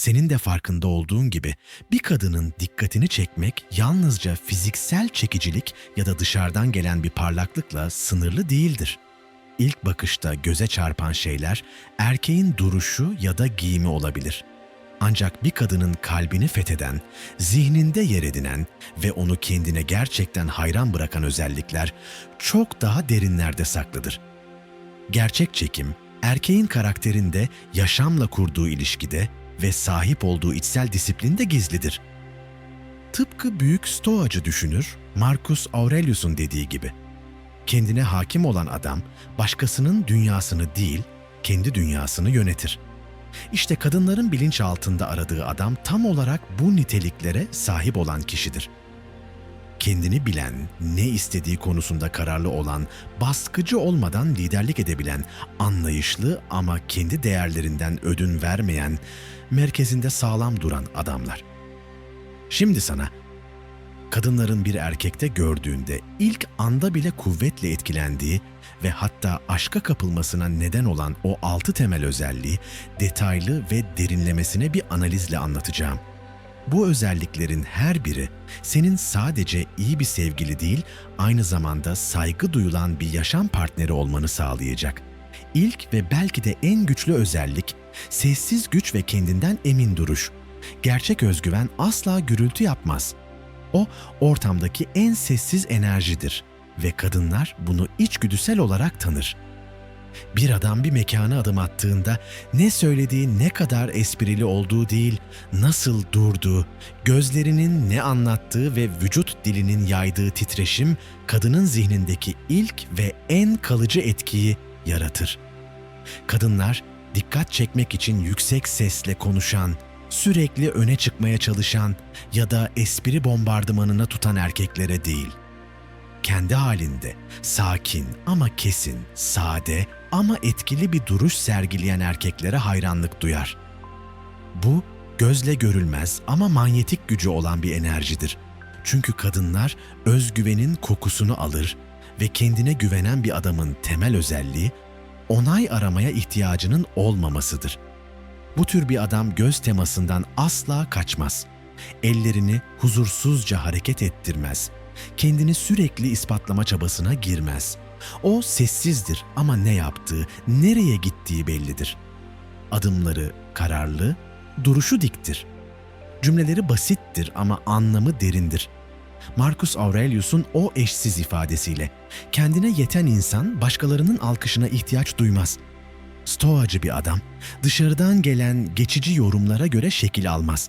Senin de farkında olduğun gibi bir kadının dikkatini çekmek yalnızca fiziksel çekicilik ya da dışarıdan gelen bir parlaklıkla sınırlı değildir. İlk bakışta göze çarpan şeyler erkeğin duruşu ya da giyimi olabilir. Ancak bir kadının kalbini fetheden, zihninde yer edinen ve onu kendine gerçekten hayran bırakan özellikler çok daha derinlerde saklıdır. Gerçek çekim, erkeğin karakterinde, yaşamla kurduğu ilişkide ve sahip olduğu içsel disiplinde gizlidir. Tıpkı büyük stoacı düşünür Marcus Aurelius'un dediği gibi. Kendine hakim olan adam, başkasının dünyasını değil, kendi dünyasını yönetir. İşte kadınların bilinçaltında aradığı adam tam olarak bu niteliklere sahip olan kişidir kendini bilen, ne istediği konusunda kararlı olan, baskıcı olmadan liderlik edebilen, anlayışlı ama kendi değerlerinden ödün vermeyen, merkezinde sağlam duran adamlar. Şimdi sana kadınların bir erkekte gördüğünde ilk anda bile kuvvetle etkilendiği ve hatta aşka kapılmasına neden olan o altı temel özelliği detaylı ve derinlemesine bir analizle anlatacağım. Bu özelliklerin her biri senin sadece iyi bir sevgili değil, aynı zamanda saygı duyulan bir yaşam partneri olmanı sağlayacak. İlk ve belki de en güçlü özellik sessiz güç ve kendinden emin duruş. Gerçek özgüven asla gürültü yapmaz. O ortamdaki en sessiz enerjidir ve kadınlar bunu içgüdüsel olarak tanır. Bir adam bir mekana adım attığında ne söylediği ne kadar esprili olduğu değil, nasıl durduğu, gözlerinin ne anlattığı ve vücut dilinin yaydığı titreşim kadının zihnindeki ilk ve en kalıcı etkiyi yaratır. Kadınlar dikkat çekmek için yüksek sesle konuşan, sürekli öne çıkmaya çalışan ya da espri bombardımanına tutan erkeklere değil, kendi halinde sakin ama kesin, sade ama etkili bir duruş sergileyen erkeklere hayranlık duyar. Bu gözle görülmez ama manyetik gücü olan bir enerjidir. Çünkü kadınlar özgüvenin kokusunu alır ve kendine güvenen bir adamın temel özelliği onay aramaya ihtiyacının olmamasıdır. Bu tür bir adam göz temasından asla kaçmaz. Ellerini huzursuzca hareket ettirmez. Kendini sürekli ispatlama çabasına girmez. O sessizdir ama ne yaptığı, nereye gittiği bellidir. Adımları kararlı, duruşu diktir. Cümleleri basittir ama anlamı derindir. Marcus Aurelius'un o eşsiz ifadesiyle kendine yeten insan başkalarının alkışına ihtiyaç duymaz. Stoacı bir adam dışarıdan gelen geçici yorumlara göre şekil almaz.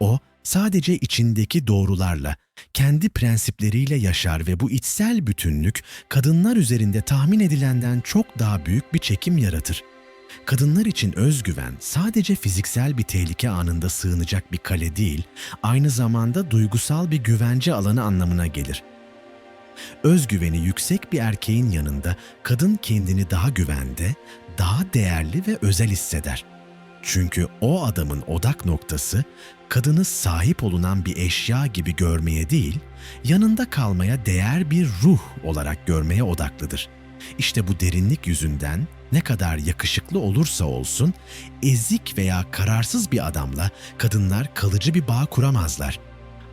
O sadece içindeki doğrularla, kendi prensipleriyle yaşar ve bu içsel bütünlük kadınlar üzerinde tahmin edilenden çok daha büyük bir çekim yaratır. Kadınlar için özgüven sadece fiziksel bir tehlike anında sığınacak bir kale değil, aynı zamanda duygusal bir güvence alanı anlamına gelir. Özgüveni yüksek bir erkeğin yanında kadın kendini daha güvende, daha değerli ve özel hisseder. Çünkü o adamın odak noktası kadını sahip olunan bir eşya gibi görmeye değil, yanında kalmaya değer bir ruh olarak görmeye odaklıdır. İşte bu derinlik yüzünden ne kadar yakışıklı olursa olsun, ezik veya kararsız bir adamla kadınlar kalıcı bir bağ kuramazlar.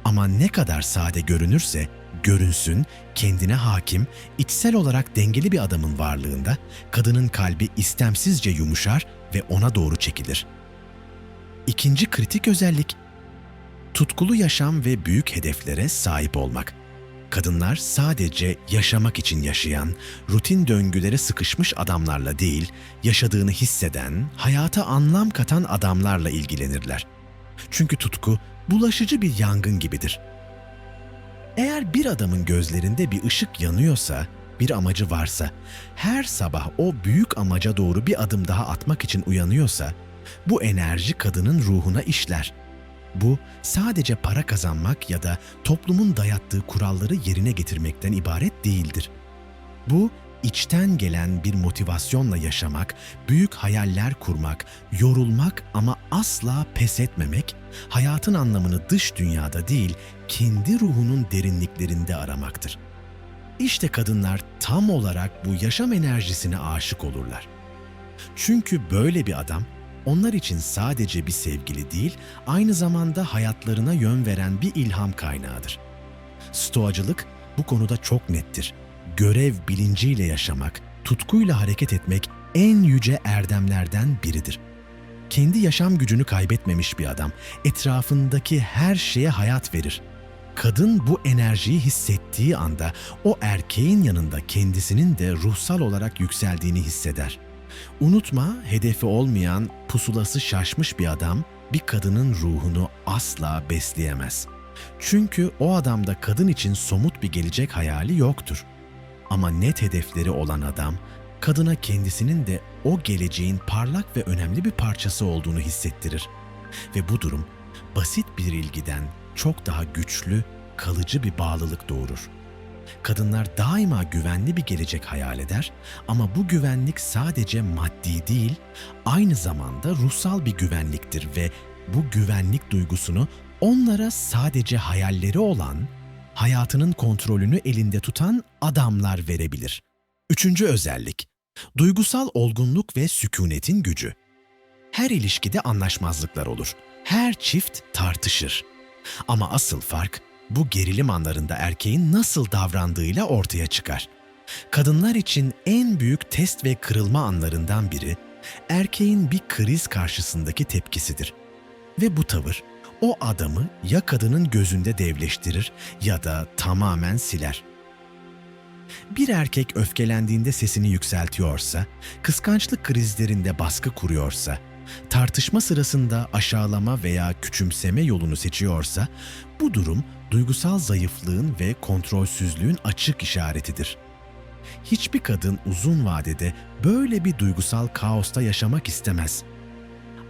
Ama ne kadar sade görünürse görünsün, kendine hakim, içsel olarak dengeli bir adamın varlığında kadının kalbi istemsizce yumuşar ve ona doğru çekilir. İkinci kritik özellik tutkulu yaşam ve büyük hedeflere sahip olmak. Kadınlar sadece yaşamak için yaşayan, rutin döngülere sıkışmış adamlarla değil, yaşadığını hisseden, hayata anlam katan adamlarla ilgilenirler. Çünkü tutku bulaşıcı bir yangın gibidir. Eğer bir adamın gözlerinde bir ışık yanıyorsa, bir amacı varsa, her sabah o büyük amaca doğru bir adım daha atmak için uyanıyorsa, bu enerji kadının ruhuna işler bu sadece para kazanmak ya da toplumun dayattığı kuralları yerine getirmekten ibaret değildir. Bu içten gelen bir motivasyonla yaşamak, büyük hayaller kurmak, yorulmak ama asla pes etmemek, hayatın anlamını dış dünyada değil, kendi ruhunun derinliklerinde aramaktır. İşte kadınlar tam olarak bu yaşam enerjisine aşık olurlar. Çünkü böyle bir adam onlar için sadece bir sevgili değil, aynı zamanda hayatlarına yön veren bir ilham kaynağıdır. Stoacılık bu konuda çok nettir. Görev bilinciyle yaşamak, tutkuyla hareket etmek en yüce erdemlerden biridir. Kendi yaşam gücünü kaybetmemiş bir adam etrafındaki her şeye hayat verir. Kadın bu enerjiyi hissettiği anda o erkeğin yanında kendisinin de ruhsal olarak yükseldiğini hisseder. Unutma, hedefi olmayan, pusulası şaşmış bir adam bir kadının ruhunu asla besleyemez. Çünkü o adamda kadın için somut bir gelecek hayali yoktur. Ama net hedefleri olan adam, kadına kendisinin de o geleceğin parlak ve önemli bir parçası olduğunu hissettirir. Ve bu durum basit bir ilgiden çok daha güçlü, kalıcı bir bağlılık doğurur. Kadınlar daima güvenli bir gelecek hayal eder ama bu güvenlik sadece maddi değil, aynı zamanda ruhsal bir güvenliktir ve bu güvenlik duygusunu onlara sadece hayalleri olan, hayatının kontrolünü elinde tutan adamlar verebilir. Üçüncü özellik, duygusal olgunluk ve sükunetin gücü. Her ilişkide anlaşmazlıklar olur. Her çift tartışır. Ama asıl fark bu gerilim anlarında erkeğin nasıl davrandığıyla ortaya çıkar. Kadınlar için en büyük test ve kırılma anlarından biri erkeğin bir kriz karşısındaki tepkisidir. Ve bu tavır o adamı ya kadının gözünde devleştirir ya da tamamen siler. Bir erkek öfkelendiğinde sesini yükseltiyorsa, kıskançlık krizlerinde baskı kuruyorsa, tartışma sırasında aşağılama veya küçümseme yolunu seçiyorsa, bu durum duygusal zayıflığın ve kontrolsüzlüğün açık işaretidir. Hiçbir kadın uzun vadede böyle bir duygusal kaosta yaşamak istemez.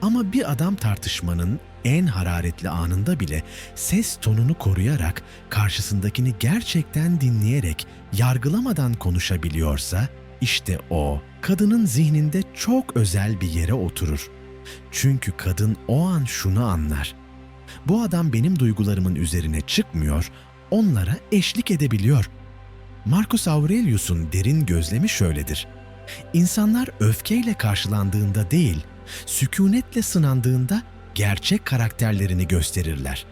Ama bir adam tartışmanın en hararetli anında bile ses tonunu koruyarak karşısındakini gerçekten dinleyerek yargılamadan konuşabiliyorsa işte o kadının zihninde çok özel bir yere oturur. Çünkü kadın o an şunu anlar. Bu adam benim duygularımın üzerine çıkmıyor, onlara eşlik edebiliyor. Marcus Aurelius'un derin gözlemi şöyledir. İnsanlar öfkeyle karşılandığında değil, sükunetle sınandığında gerçek karakterlerini gösterirler.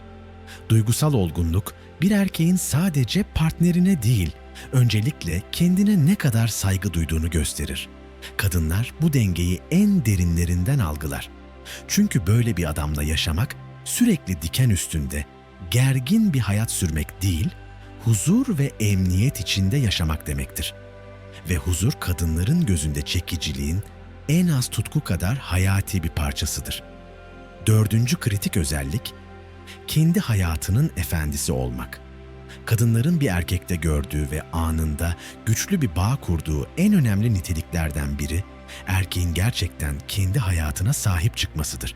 Duygusal olgunluk bir erkeğin sadece partnerine değil, öncelikle kendine ne kadar saygı duyduğunu gösterir. Kadınlar bu dengeyi en derinlerinden algılar. Çünkü böyle bir adamla yaşamak sürekli diken üstünde, gergin bir hayat sürmek değil, huzur ve emniyet içinde yaşamak demektir. Ve huzur kadınların gözünde çekiciliğin en az tutku kadar hayati bir parçasıdır. Dördüncü kritik özellik, kendi hayatının efendisi olmak. Kadınların bir erkekte gördüğü ve anında güçlü bir bağ kurduğu en önemli niteliklerden biri, erkeğin gerçekten kendi hayatına sahip çıkmasıdır.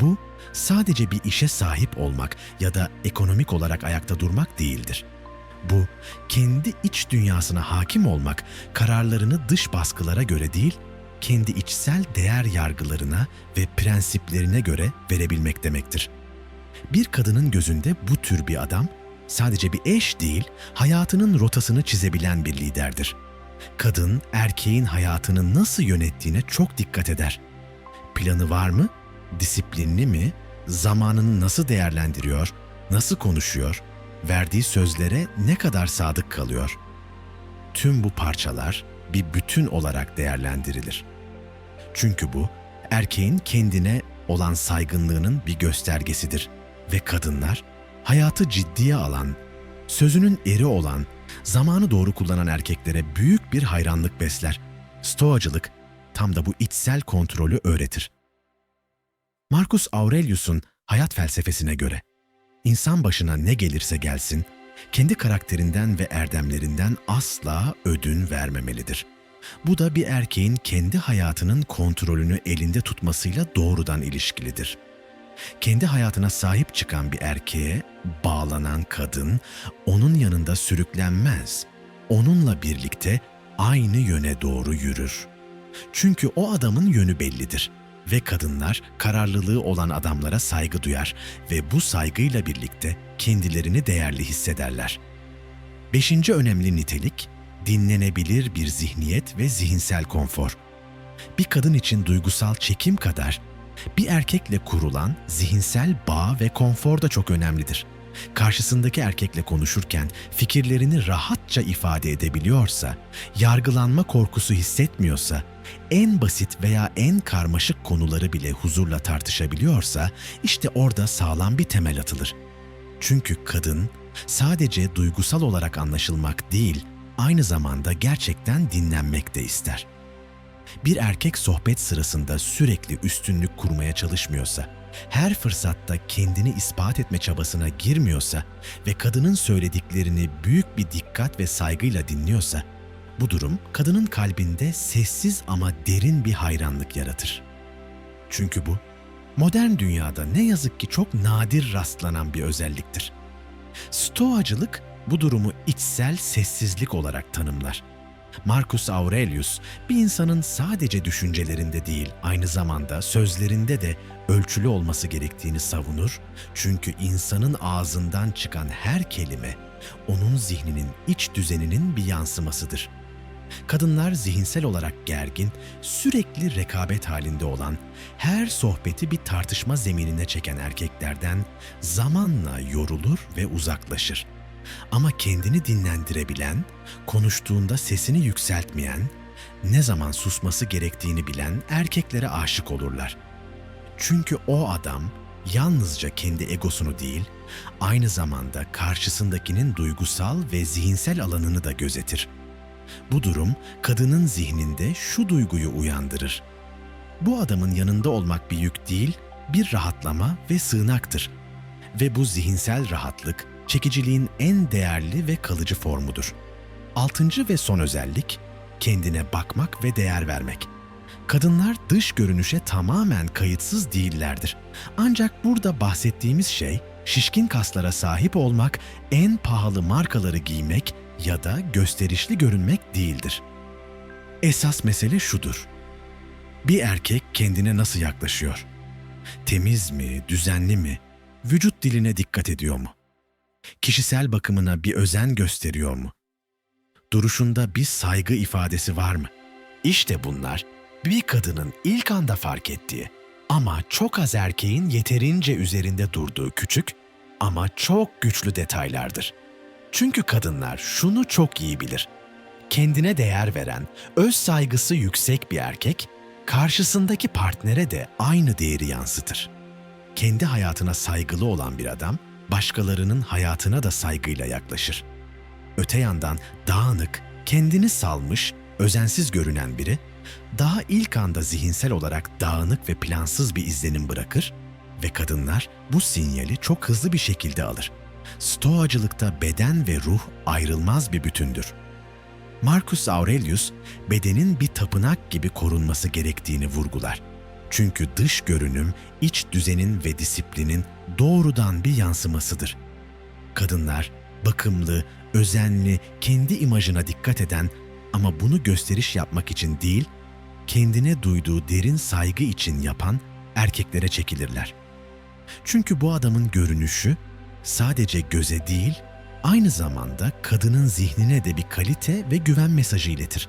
Bu, sadece bir işe sahip olmak ya da ekonomik olarak ayakta durmak değildir. Bu, kendi iç dünyasına hakim olmak, kararlarını dış baskılara göre değil, kendi içsel değer yargılarına ve prensiplerine göre verebilmek demektir. Bir kadının gözünde bu tür bir adam sadece bir eş değil, hayatının rotasını çizebilen bir liderdir. Kadın erkeğin hayatını nasıl yönettiğine çok dikkat eder. Planı var mı? Disiplinli mi? Zamanını nasıl değerlendiriyor? Nasıl konuşuyor? Verdiği sözlere ne kadar sadık kalıyor? Tüm bu parçalar bir bütün olarak değerlendirilir. Çünkü bu erkeğin kendine olan saygınlığının bir göstergesidir ve kadınlar hayatı ciddiye alan, sözünün eri olan, zamanı doğru kullanan erkeklere büyük bir hayranlık besler. Stoacılık tam da bu içsel kontrolü öğretir. Marcus Aurelius'un hayat felsefesine göre insan başına ne gelirse gelsin, kendi karakterinden ve erdemlerinden asla ödün vermemelidir. Bu da bir erkeğin kendi hayatının kontrolünü elinde tutmasıyla doğrudan ilişkilidir. Kendi hayatına sahip çıkan bir erkeğe bağlanan kadın onun yanında sürüklenmez. Onunla birlikte aynı yöne doğru yürür. Çünkü o adamın yönü bellidir ve kadınlar kararlılığı olan adamlara saygı duyar ve bu saygıyla birlikte kendilerini değerli hissederler. Beşinci önemli nitelik, dinlenebilir bir zihniyet ve zihinsel konfor. Bir kadın için duygusal çekim kadar Bir erkekle kurulan zihinsel bağ ve konfor da çok önemlidir. Karşısındaki erkekle konuşurken fikirlerini rahatça ifade edebiliyorsa, yargılanma korkusu hissetmiyorsa, en basit veya en karmaşık konuları bile huzurla tartışabiliyorsa, işte orada sağlam bir temel atılır. Çünkü kadın sadece duygusal olarak anlaşılmak değil, aynı zamanda gerçekten dinlenmek de ister. Bir erkek sohbet sırasında sürekli üstünlük kurmaya çalışmıyorsa, her fırsatta kendini ispat etme çabasına girmiyorsa ve kadının söylediklerini büyük bir dikkat ve saygıyla dinliyorsa, bu durum kadının kalbinde sessiz ama derin bir hayranlık yaratır. Çünkü bu, modern dünyada ne yazık ki çok nadir rastlanan bir özelliktir. Stoacılık bu durumu içsel sessizlik olarak tanımlar. Marcus Aurelius, bir insanın sadece düşüncelerinde değil, aynı zamanda sözlerinde de ölçülü olması gerektiğini savunur. Çünkü insanın ağzından çıkan her kelime, onun zihninin iç düzeninin bir yansımasıdır. Kadınlar zihinsel olarak gergin, sürekli rekabet halinde olan, her sohbeti bir tartışma zeminine çeken erkeklerden zamanla yorulur ve uzaklaşır. Ama kendini dinlendirebilen, konuştuğunda sesini yükseltmeyen, ne zaman susması gerektiğini bilen erkeklere aşık olurlar. Çünkü o adam yalnızca kendi egosunu değil, aynı zamanda karşısındakinin duygusal ve zihinsel alanını da gözetir. Bu durum kadının zihninde şu duyguyu uyandırır. Bu adamın yanında olmak bir yük değil, bir rahatlama ve sığınaktır. Ve bu zihinsel rahatlık çekiciliğin en değerli ve kalıcı formudur. Altıncı ve son özellik, kendine bakmak ve değer vermek. Kadınlar dış görünüşe tamamen kayıtsız değillerdir. Ancak burada bahsettiğimiz şey, şişkin kaslara sahip olmak, en pahalı markaları giymek ya da gösterişli görünmek değildir. Esas mesele şudur. Bir erkek kendine nasıl yaklaşıyor? Temiz mi, düzenli mi? Vücut diline dikkat ediyor mu? kişisel bakımına bir özen gösteriyor mu? Duruşunda bir saygı ifadesi var mı? İşte bunlar bir kadının ilk anda fark ettiği ama çok az erkeğin yeterince üzerinde durduğu küçük ama çok güçlü detaylardır. Çünkü kadınlar şunu çok iyi bilir. Kendine değer veren, öz saygısı yüksek bir erkek, karşısındaki partnere de aynı değeri yansıtır. Kendi hayatına saygılı olan bir adam, başkalarının hayatına da saygıyla yaklaşır. Öte yandan dağınık, kendini salmış, özensiz görünen biri, daha ilk anda zihinsel olarak dağınık ve plansız bir izlenim bırakır ve kadınlar bu sinyali çok hızlı bir şekilde alır. Stoacılıkta beden ve ruh ayrılmaz bir bütündür. Marcus Aurelius, bedenin bir tapınak gibi korunması gerektiğini vurgular. Çünkü dış görünüm, iç düzenin ve disiplinin doğrudan bir yansımasıdır. Kadınlar, bakımlı, özenli, kendi imajına dikkat eden ama bunu gösteriş yapmak için değil, kendine duyduğu derin saygı için yapan erkeklere çekilirler. Çünkü bu adamın görünüşü sadece göze değil, aynı zamanda kadının zihnine de bir kalite ve güven mesajı iletir.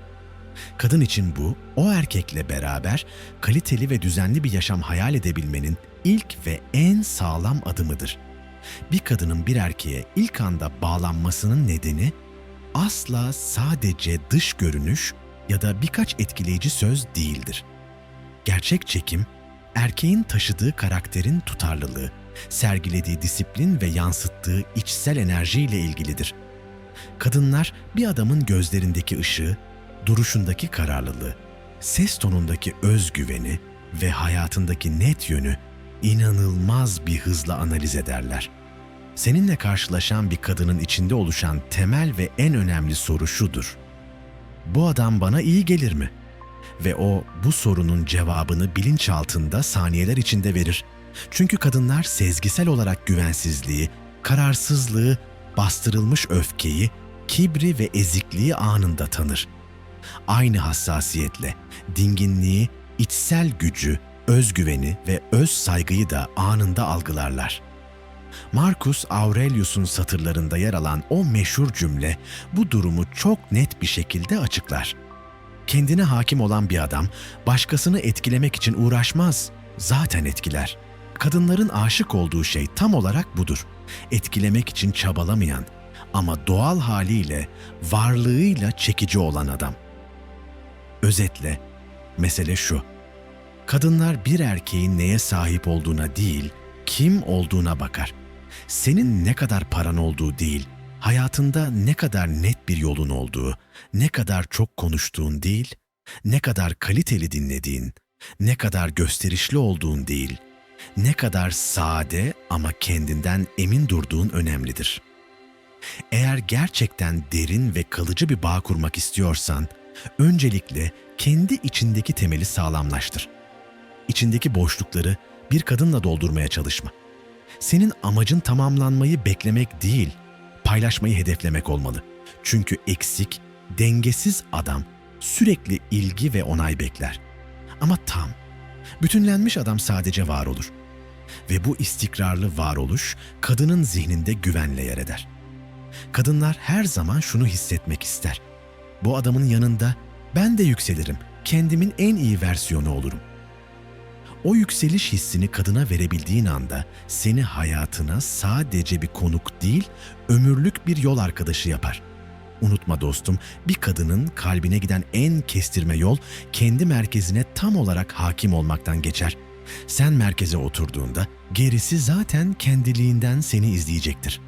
Kadın için bu, o erkekle beraber kaliteli ve düzenli bir yaşam hayal edebilmenin ilk ve en sağlam adımıdır. Bir kadının bir erkeğe ilk anda bağlanmasının nedeni asla sadece dış görünüş ya da birkaç etkileyici söz değildir. Gerçek çekim, erkeğin taşıdığı karakterin tutarlılığı, sergilediği disiplin ve yansıttığı içsel enerjiyle ilgilidir. Kadınlar bir adamın gözlerindeki ışığı, duruşundaki kararlılığı, ses tonundaki özgüveni ve hayatındaki net yönü inanılmaz bir hızla analiz ederler. Seninle karşılaşan bir kadının içinde oluşan temel ve en önemli soru şudur. Bu adam bana iyi gelir mi? Ve o bu sorunun cevabını bilinçaltında saniyeler içinde verir. Çünkü kadınlar sezgisel olarak güvensizliği, kararsızlığı, bastırılmış öfkeyi, kibri ve ezikliği anında tanır. Aynı hassasiyetle dinginliği, içsel gücü, özgüveni ve öz saygıyı da anında algılarlar. Marcus Aurelius'un satırlarında yer alan o meşhur cümle bu durumu çok net bir şekilde açıklar. Kendine hakim olan bir adam başkasını etkilemek için uğraşmaz. zaten etkiler. Kadınların aşık olduğu şey tam olarak budur. Etkilemek için çabalamayan ama doğal haliyle, varlığıyla çekici olan adam. Özetle, mesele şu. Kadınlar bir erkeğin neye sahip olduğuna değil, kim olduğuna bakar. Senin ne kadar paran olduğu değil, hayatında ne kadar net bir yolun olduğu, ne kadar çok konuştuğun değil, ne kadar kaliteli dinlediğin, ne kadar gösterişli olduğun değil, ne kadar sade ama kendinden emin durduğun önemlidir. Eğer gerçekten derin ve kalıcı bir bağ kurmak istiyorsan, öncelikle kendi içindeki temeli sağlamlaştır. İçindeki boşlukları bir kadınla doldurmaya çalışma. Senin amacın tamamlanmayı beklemek değil, paylaşmayı hedeflemek olmalı. Çünkü eksik, dengesiz adam sürekli ilgi ve onay bekler. Ama tam, bütünlenmiş adam sadece var olur. Ve bu istikrarlı varoluş kadının zihninde güvenle yer eder. Kadınlar her zaman şunu hissetmek ister. Bu adamın yanında ben de yükselirim, kendimin en iyi versiyonu olurum. O yükseliş hissini kadına verebildiğin anda seni hayatına sadece bir konuk değil, ömürlük bir yol arkadaşı yapar. Unutma dostum, bir kadının kalbine giden en kestirme yol kendi merkezine tam olarak hakim olmaktan geçer. Sen merkeze oturduğunda gerisi zaten kendiliğinden seni izleyecektir.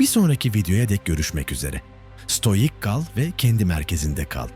Bir sonraki videoya dek görüşmek üzere. Stoik kal ve kendi merkezinde kal.